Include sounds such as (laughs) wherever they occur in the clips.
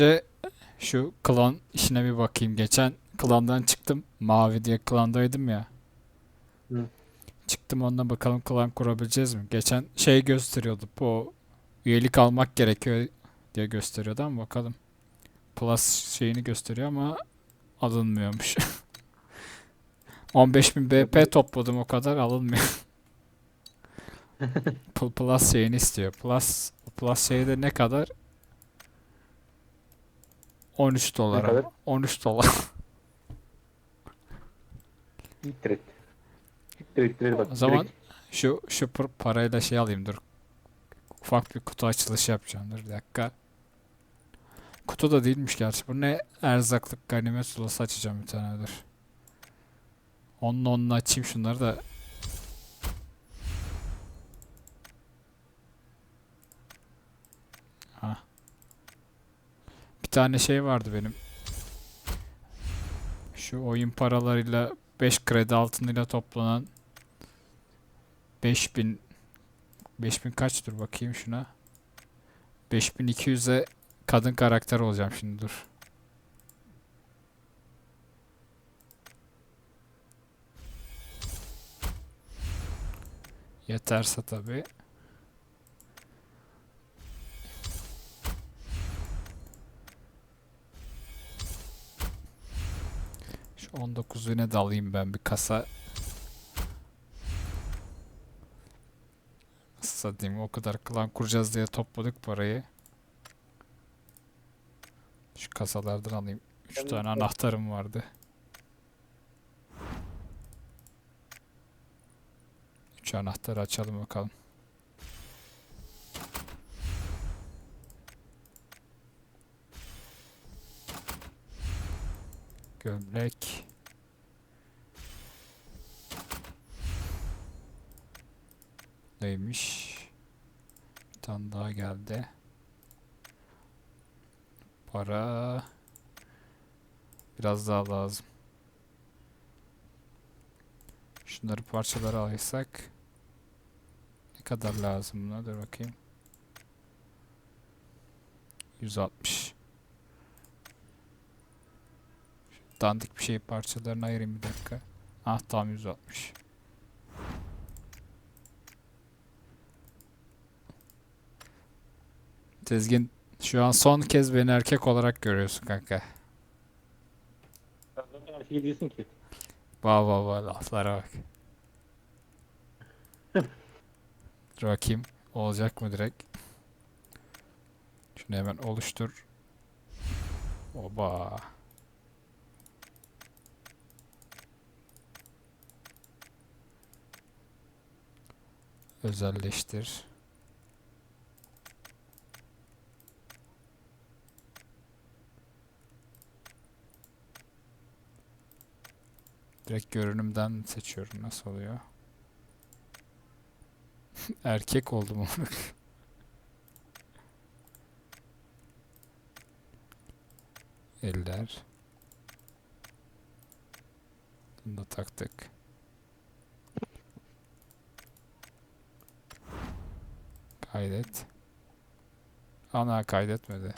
Önce şu klan işine bir bakayım. Geçen klandan çıktım. Mavi diye klandaydım ya. Hı. Çıktım ondan bakalım klan kurabileceğiz mi? Geçen şey gösteriyordu. Bu üyelik almak gerekiyor diye gösteriyordu ama bakalım. Plus şeyini gösteriyor ama alınmıyormuş. (laughs) 15.000 BP topladım o kadar alınmıyor. (laughs) Pl- Plus şeyini istiyor. Plus Plus şeyde ne kadar? 13 dolara. kadar? 13 dolar. İttir et. İttir bak. O zaman direkt şu şu pr- parayla şey alayım dur. Ufak bir kutu açılışı yapacağım dur bir dakika. Kutu da değilmiş gerçi. Bu ne? Erzaklık ganimet sulası açacağım bir tane dur. Onunla onunla açayım şunları da. Tane şey vardı benim. Şu oyun paralarıyla 5 kredi altınıyla toplanan 5000 5000 kaçtır bakayım şuna. 5200'e kadın karakter olacağım şimdi dur. Yeterse tabii. 19 bine de alayım ben bir kasa. Nasıl o kadar klan kuracağız diye topladık parayı. Şu kasalardan alayım. 3 Ben- tane anahtarım vardı. 3 anahtarı açalım bakalım. Gömlek. Neymiş? Bir tane daha geldi. Para. Biraz daha lazım. Şunları parçalara alırsak. Ne kadar lazım buna? Dur bakayım. 160. Şu dandik bir şey parçalarını ayırayım bir dakika. Ah tam 160. Tezgin şu an son kez beni erkek olarak görüyorsun kanka. Sen zaten her şeyi değilsin ki. Vay vay vay laflara bak. (laughs) Dur bakayım. Olacak mı direkt? Şunu hemen oluştur. Oba. Özelleştir. Direkt görünümden seçiyorum. Nasıl oluyor? (laughs) Erkek oldum onu. (laughs) Eller. Bunu da taktık. Kaydet. Ana kaydetmedi.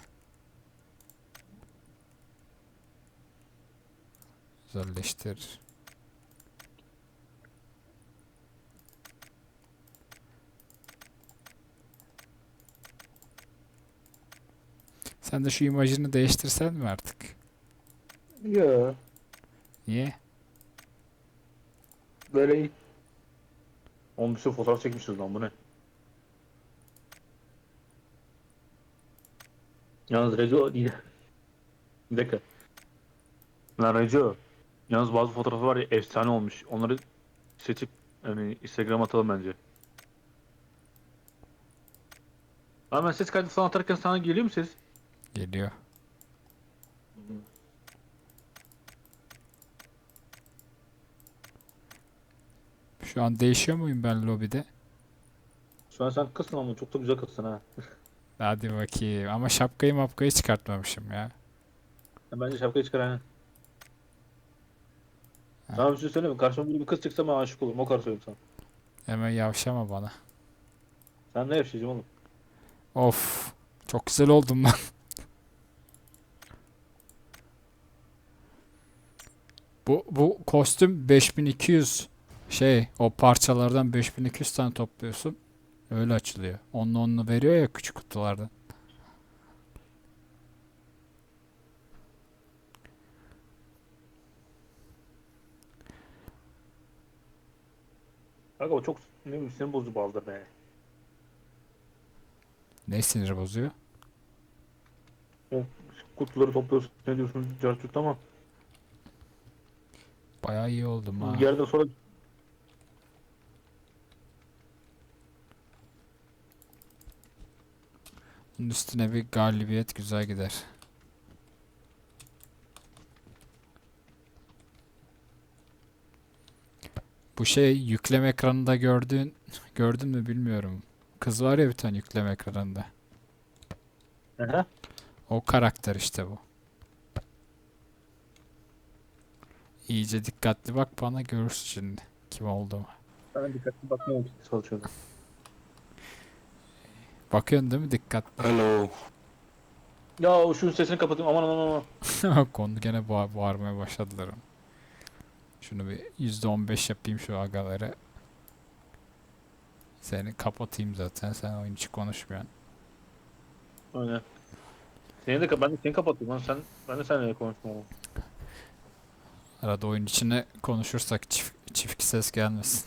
Özelleştir. Sen de şu imajını değiştirsen mi artık? Ya Niye? böyle bir sürü fotoğraf çekmişiz lan bu ne? Yalnız Reco değil. Bir dakika. Lan Reco. Yalnız bazı fotoğrafı var ya efsane olmuş. Onları seçip yani Instagram atalım bence. Ama ben ses kaydı falan atarken sana geliyor mu ses? Geliyor. Şu an değişiyor muyum ben lobide? Şu an sen kızsın ama çok da güzel kızsın ha. (laughs) Hadi bakayım. Ama şapkayı mapkayı çıkartmamışım ya. Ya Bence şapkayı çıkar aynen. Sana bir şey söyleyeyim? Karşıma bir kız çıksa ben aşık olurum. O kadar söyleyeyim sana. Hemen yavşama bana. Sen ne yapışacağım oğlum? Of. Çok güzel oldum lan. Bu, bu kostüm 5200 şey o parçalardan 5200 tane topluyorsun. Öyle açılıyor. Onlu onlu veriyor ya küçük kutulardan. Kanka o çok ne bileyim sinir bozucu bazıları be. Ne sinir bozuyor? O kutuları topluyorsun ne diyorsun cartçut ama Bayağı iyi oldum ha. bir yerde sonra Bunun üstüne bir galibiyet güzel gider. Bu şey yükleme ekranında gördüğün (laughs) gördün mü bilmiyorum. Kız var ya bir tane yükleme ekranında. Aha. O karakter işte bu. İyice dikkatli bak bana görürsün şimdi kim olduğumu. Ben dikkatli bakmaya çalışıyordum. Bakıyorsun değil mi dikkatli? Hello. Ya şu sesini kapatayım aman aman aman. (laughs) Konu gene ba- bağırmaya başladılar. Şunu bir %15 yapayım şu agaları. Seni kapatayım zaten. Sen oyun içi konuşmuyorsun. Aynen. Seni de ben de seni kapattım lan sen ben de seninle konuştum oğlum. Arada oyun içine konuşursak çift, çift ses gelmesin.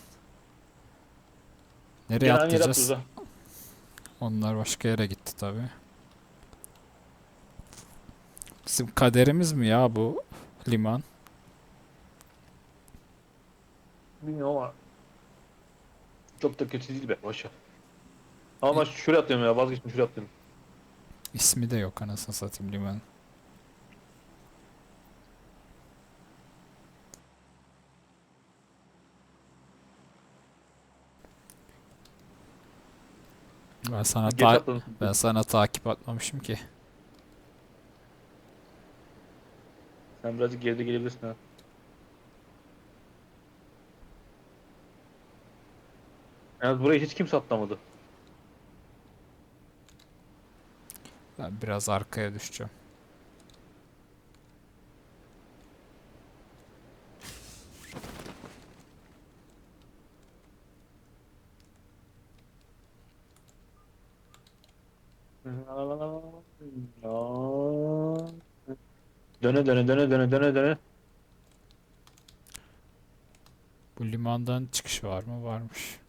Nereye yere atlayacağız? Onlar başka yere gitti tabi. Bizim kaderimiz mi ya bu liman? Bilmiyorum ama çok da kötü değil be boşver. Ama şuraya atlıyorum ya vazgeçtim şuraya atlıyorum. İsmi de yok anasını satayım liman. Ben sana Geç ta- ben sana takip atmamışım ki. Sen birazcık geride gelebilirsin ha. Yalnız burayı hiç kimse atlamadı. Ben biraz arkaya düşeceğim. Döne döne döne döne döne döne. Bu limandan çıkış var mı? Varmış.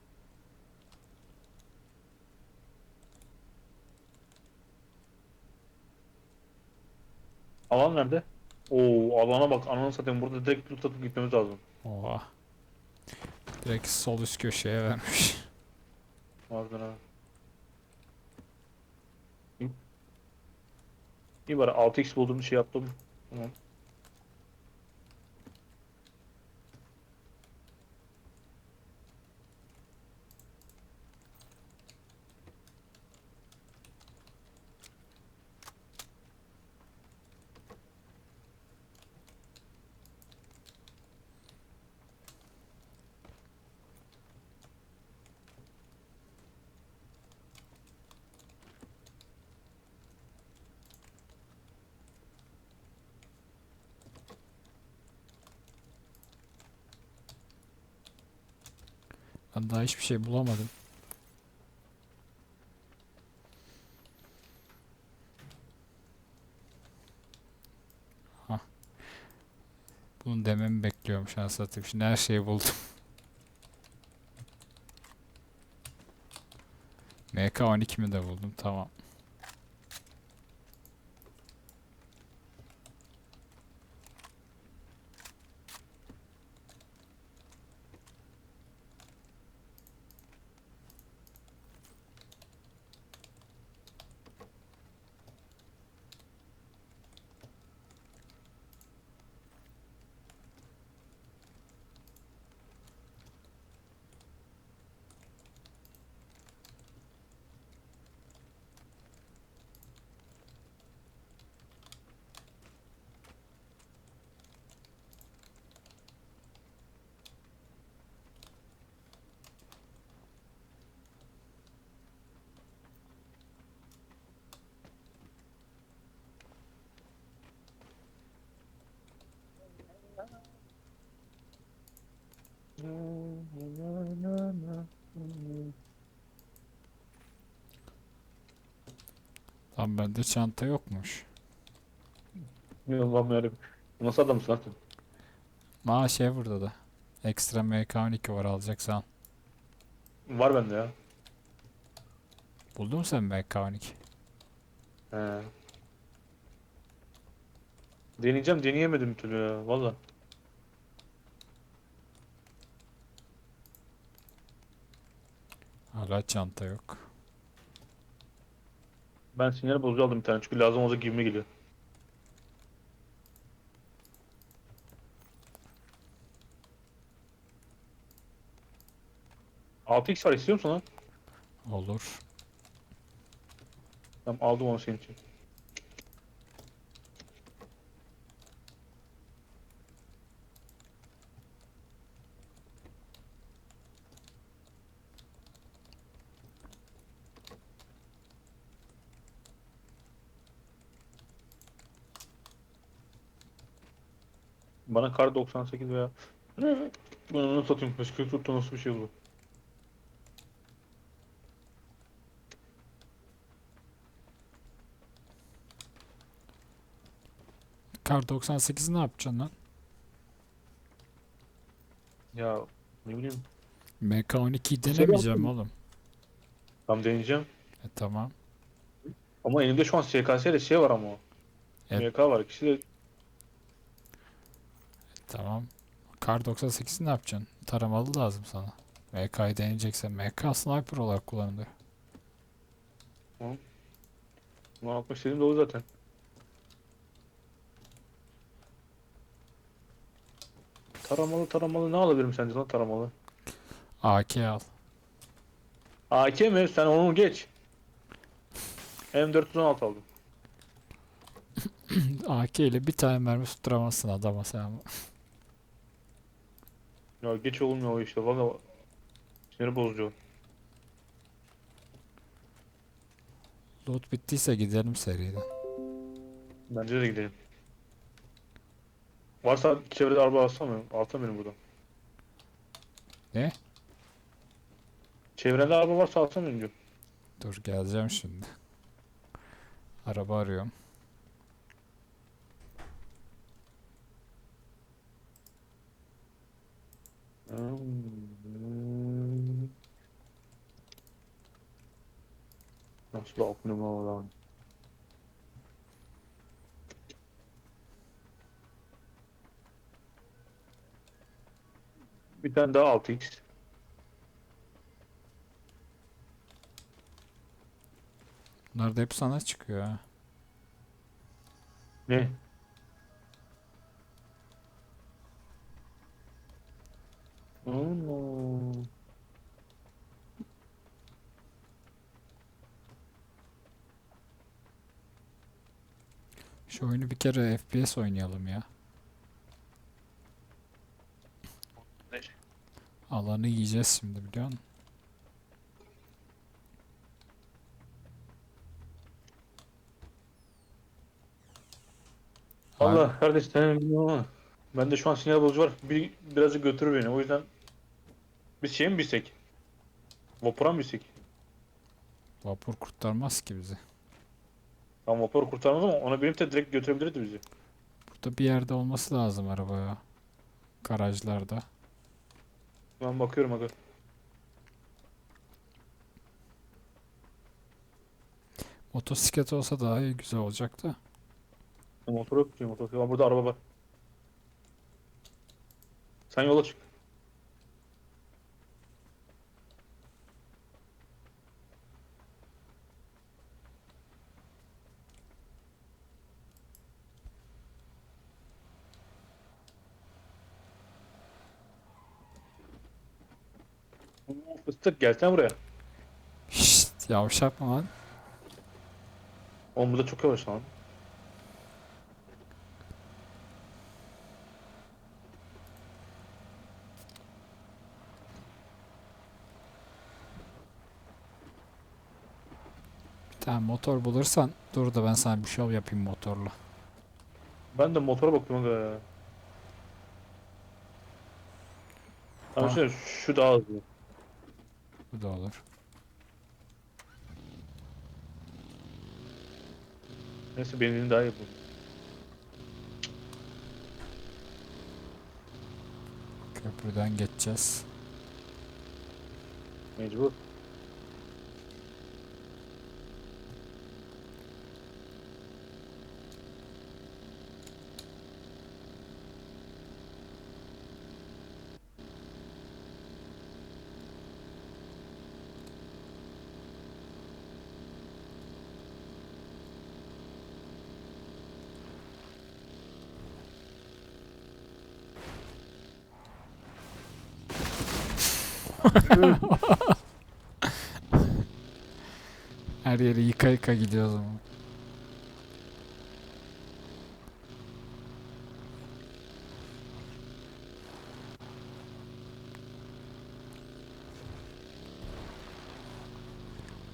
Alan nerede? Oo alana bak ananı satayım burada direkt loot atıp gitmemiz lazım. Oha. Direkt sol üst köşeye vermiş. Harbiden ha. İyi bari 6x bulduğum şey yaptım. Tamam. Ben daha hiçbir şey bulamadım. Hah. Bunu dememi bekliyormuş anasını satayım. Şimdi her şeyi buldum. (laughs) MK12'mi de buldum. Tamam. Lan bende çanta yokmuş. Allah'ım yarabbim. Nasıl adamsın sen? Aa şey burada da. Ekstra MK12 var alacaksan. Var bende ya. Buldun mu sen MK12? He. Deneyeceğim deneyemedim türlü ya valla. Hala çanta yok. Ben sinyal bozucu aldım bir tane çünkü lazım olacak gibime geliyor. Altı x var istiyor musun lan? Olur. Tamam aldım onu senin için. Bana kar 98 veya bunu nasıl satayım? Başka tuttu nasıl bir şey bu? Kar 98'i ne yapacaksın lan? Ya ne bileyim. MK12'yi Şey denemeyeceğim oğlum. Tam deneyeceğim. E tamam. Ama elimde şu an SKS ile şey var ama o. Evet. MK var. İkisi de Tamam. Kar 98'i ne yapacaksın? Taramalı lazım sana. MK'yı deneyeceksen MK sniper olarak kullanılıyor. ne yapmak istediğim de o zaten. Taramalı taramalı ne alabilirim sence lan taramalı? AK al. AK mi? Sen onu geç. M416 aldım. (clears throat) AK ile bir tane mermi tutturamazsın adama sen. Ya geç olmuyor o işte valla. Sinir bozucu. Loot bittiyse gidelim seriden. Bence de gidelim. Varsa çevrede araba alsam mı? Alsam benim burada. Ne? Çevrende araba varsa alsam benim diyor. Dur geleceğim şimdi. Araba arıyorum. Hmm. Nasıl aklım lan? Bir tane daha 6x. Bunlar da hep sana çıkıyor ha. Ne? Allah. Şu oyunu bir kere FPS oynayalım ya. Alanı yiyeceğiz şimdi biliyor musun? Allah kardeş sen bilmiyorum ama. Bende şu an sinyal bozucu var. Bir, birazcık götürür beni. O yüzden biz şey mi bilsek? Vapura mı bilsek? vapur kurtarmaz ki bizi. Tam vapur kurtarmaz ama ona binip de direkt götürebilirdi bizi. Burada bir yerde olması lazım araba ya. Garajlarda. Ben bakıyorum aga. Motosiklet olsa daha iyi güzel olacaktı. Motor yok ki motor. Burada araba var. Sen yola çık. Oo, Fıstık gelsene buraya. Şşt yavşak mı lan? Oğlum burada çok yavaş lan. Bir tane motor bulursan dur da ben sana bir şov yapayım motorla. Ben de motora bakıyorum aga ya. Tamam şöyle şu daha hızlı. Bu da olur. Neyse benim daha iyi bu. Köprüden geçeceğiz. Mecbur. Her yeri yıka yıka gidiyoruz ama.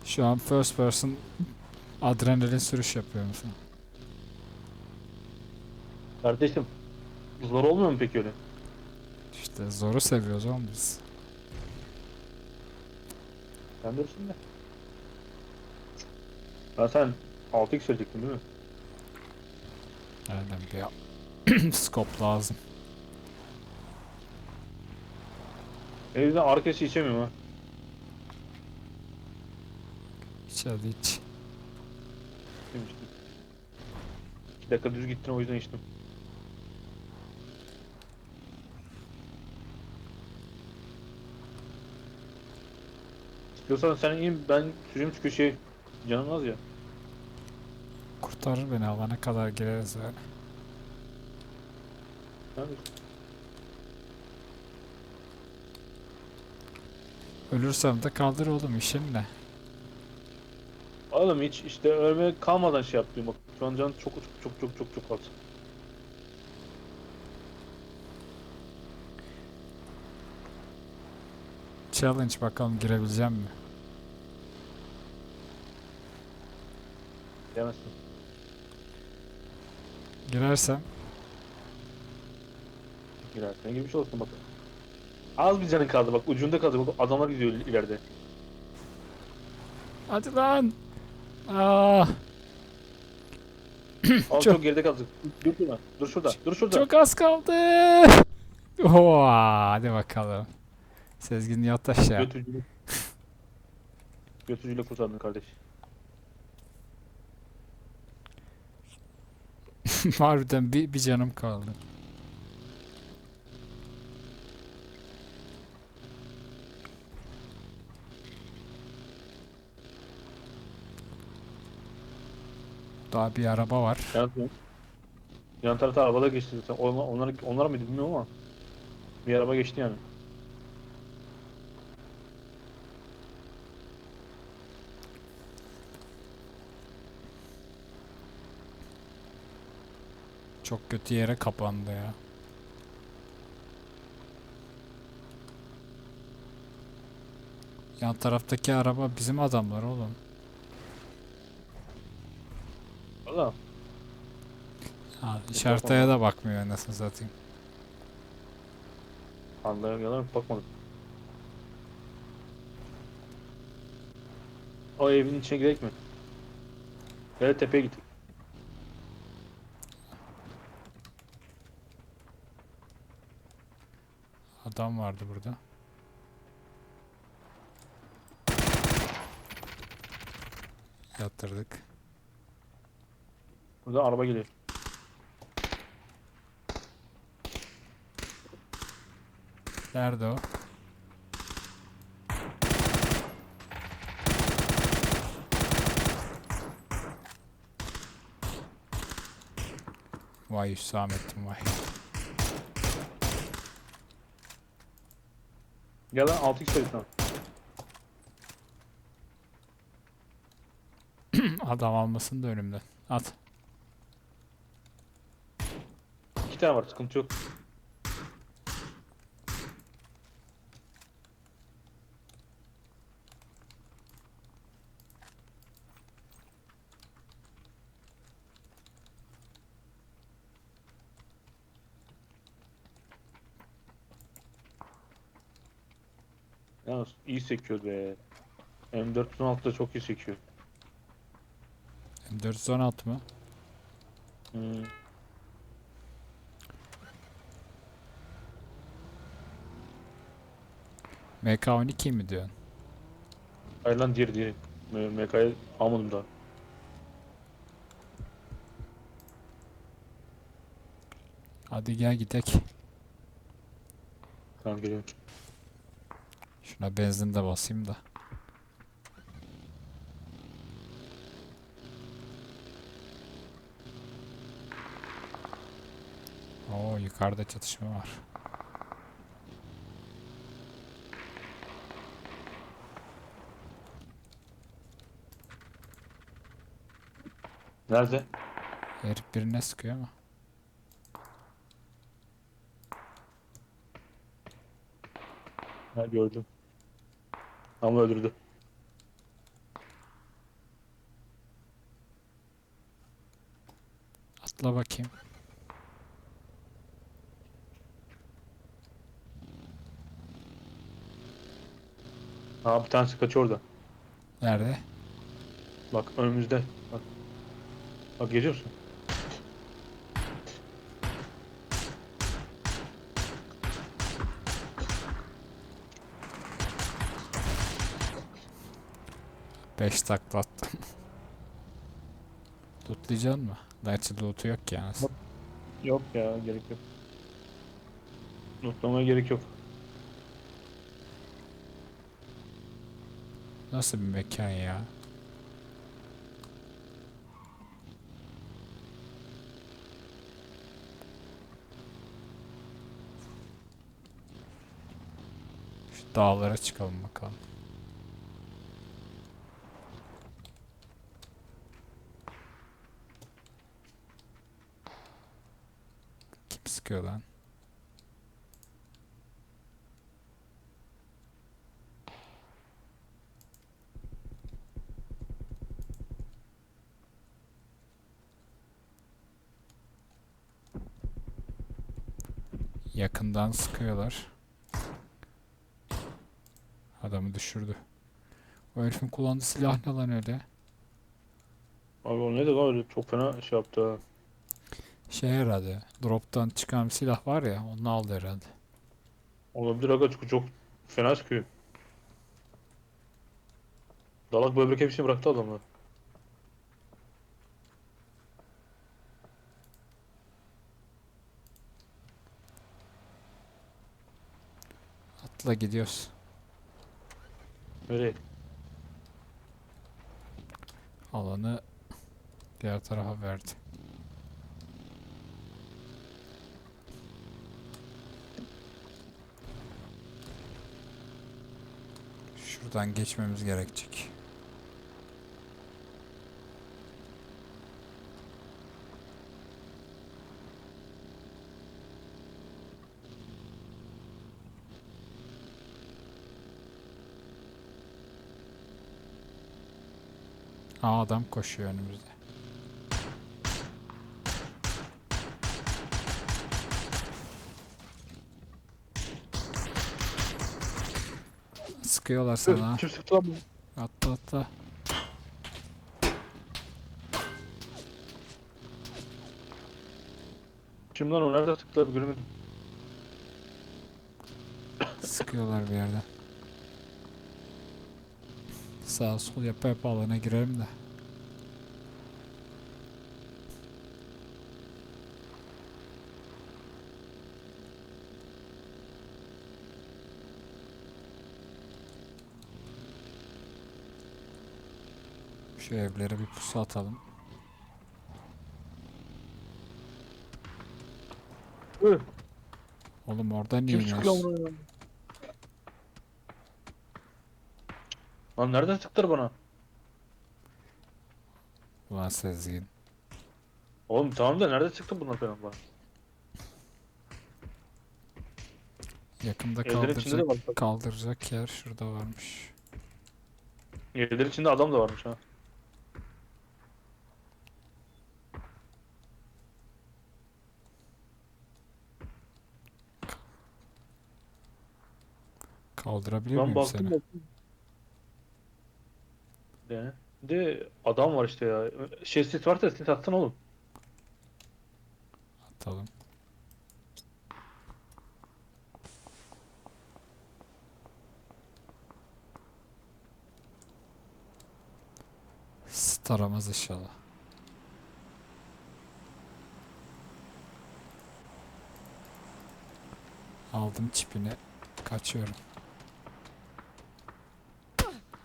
Şu an first person adrenalin sürüş yapıyor musun? Kardeşim. Zor olmuyor mu peki öyle? İşte zoru seviyoruz oğlum biz. Sen dursun da. Ha sen 6x söyleyecektin değil mi? Aynen bir (clears throat) scope lazım. Evde arkadaşı içemiyorum ha. Hiç hadi. Demiştim. 2 dakika düz gittin o yüzden içtim. İstiyorsan sen in ben süreyim çünkü şey canım az ya. Kurtarır beni alana kadar gireriz yani. Ölürsem de kaldır oğlum işin ne? Oğlum hiç işte ölmeye kalmadan şey yaptım bak. Şu an can çok çok çok çok çok çok az. Challenge bakalım girebileceğim mi? Diyemezsin. Girersem Girersen şey olsun bak. Az bir canın kaldı bak ucunda kaldı bak adamlar gidiyor ileride. Hadi lan. Aa, (clears throat) Al Çok- çok, geride kaldı. Dur şurada. Dur şurada. Dur şurada. çok az kaldı. Oha, hadi bakalım. Sezgin yat aşağı. Götürücülük. Götürücüyle kurtardın kardeş. (laughs) Harbiden bir, bir canım kaldı. Daha bir araba var. Yan, yan tarafta arabada geçti zaten. Onlar, onlar, onlar mıydı bilmiyorum ama. Bir araba geçti yani. Çok kötü yere kapandı ya. Yan taraftaki araba bizim adamlar oğlum. Valla. Ha, işareteye de bakmıyor anasını satayım. Anlara yalan bakmadım. O evin içine gidelim mi? Evet tepeye gittik. Adam vardı burada. Yatırdık. Burada araba geliyor. Nerede o? Vay Hüsamettin vay. Gel lan 6x söyle sana. Adam almasın da önümden. At. İki tane var sıkıntı yok. Yalnız iyi sekiyor be. M416 da çok iyi sekiyor. M416 mı? Hmm. MK12 mi diyorsun? Hayır lan diğeri. M- MK'yı almadım daha. Hadi gel gidek. Tamam geliyorum. Şuna benzin de basayım da. Oo yukarıda çatışma var. Nerede? Herif birine sıkıyor ama. Ha gördüm. Ama öldürdü. Atla bakayım. Aa bir tanesi kaçıyor orada. Nerede? Bak önümüzde. Bak, Bak geliyorsun. 5 takla attım. Lootlayacaksın mı? Gerçi lootu yok ki anasın. Yok ya gerek yok. Lootlamaya gerek yok. Nasıl bir mekan ya? Şu dağlara çıkalım bakalım. Sıkıyor lan? Yakından sıkıyorlar. Adamı düşürdü. O herifin kullandığı silah ne lan öyle? Abi o neydi lan öyle çok fena şey yaptı ha. Şey herhalde. Drop'tan çıkan bir silah var ya onu aldı herhalde. Olabilir aga çünkü çok fena sıkıyor. Dalak böbrek hepsini bıraktı adamlar. Atla gidiyoruz. Nereye? Alanı diğer tarafa verdi. Şuradan geçmemiz gerekecek. Aa adam koşuyor önümüzde. Sıkıyorlar sana. Kim sıktı lan bunu? Atla atla. Kim lan o nerede sıktılar göremedim. Sıkıyorlar bir yerden. Sağ sol yapa yapa alana girelim de. Şu evlere bir pusu atalım. Hı, Oğlum orada niye iniyorsun? Lan nereden sıktılar bana? Ulan Sezgin. Oğlum tamam da nerede çıktı bunlar falan bana? Yakında Evlerin içinde de kaldıracak, kaldıracak yer şurada varmış. Evlerin içinde adam da varmış ha. Kaldırabiliyor Ben muyum baktım seni? baktım. De, de adam var işte ya. Şey ses varsa ses atsana oğlum. atalım. Staramaz inşallah. Aldım çipini. Kaçıyorum.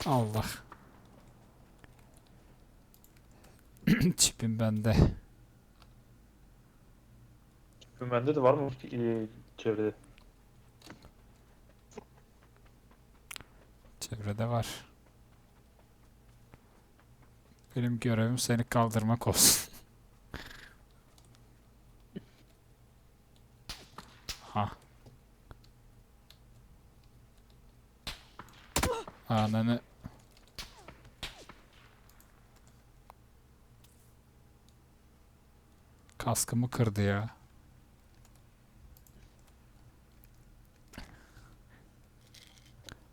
Allah. (clears throat) Çipim bende. Bende de var mı e, çevrede? Çevrede var. Benim görevim seni kaldırmak olsun. (laughs) ha. Ananı. Kaskımı kırdı ya.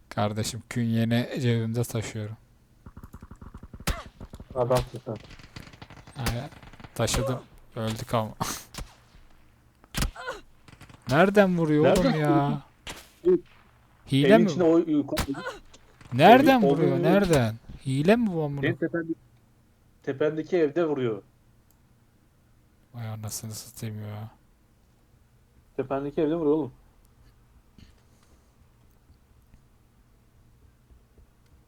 Kardeşim künyeni cebimde taşıyorum. Adamsın sen. Taşıdım. Öldük ama. Nereden vuruyor oğlum Nereden ya? Hile Evin mi? içinde o Nereden evin vuruyor? Nereden? Hile mi bu amına? senin tependeki, tependeki evde vuruyor. Vay anasını satayım ya. Tependeki evde vuruyor oğlum.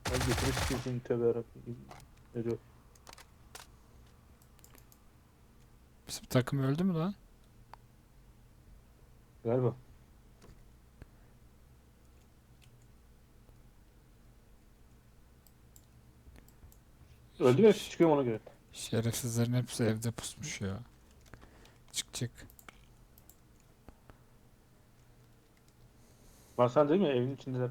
Ben getirip sizin tövbe yarabbim. Ne diyor? Bizim takım öldü mü lan? Galiba. Öldü mü? Çıkıyorum ona göre. Şerefsizlerin hepsi evde pusmuş ya. Çık çık. Var sen değil mi? Evin içindeler.